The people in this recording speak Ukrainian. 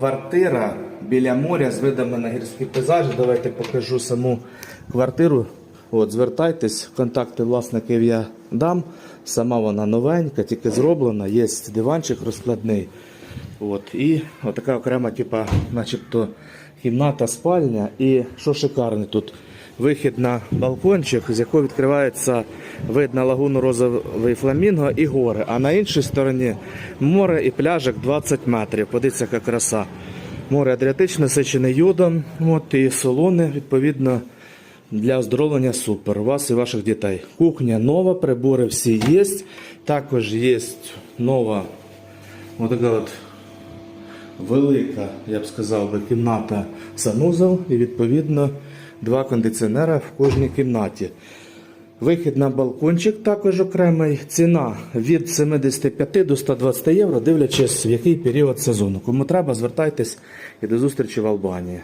Квартира біля моря з видами на гірські пейзажі. Давайте покажу саму квартиру. От, звертайтесь, контакти власників я дам. Сама вона новенька, тільки зроблена. Є диванчик розкладний. От, і така окрема, типа, начебто, кімната, спальня. І що шикарне тут? Вихід на балкончик, з якого відкривається вид на лагуну розовий фламінго і гори. А на іншій стороні море і пляжик 20 метрів. Подивіться, яка краса. Море Адріатичне, насичене йодом. От, і солони, відповідно, для оздоровлення супер. У вас і ваших дітей. Кухня нова, прибори всі є. Також є нова отака от велика, я б сказав кімната санузел і відповідно два кондиціонера в кожній кімнаті. Вихід на балкончик також окремий. Ціна від 75 до 120 євро, дивлячись в який період сезону. Кому треба, звертайтесь і до зустрічі в Албанії.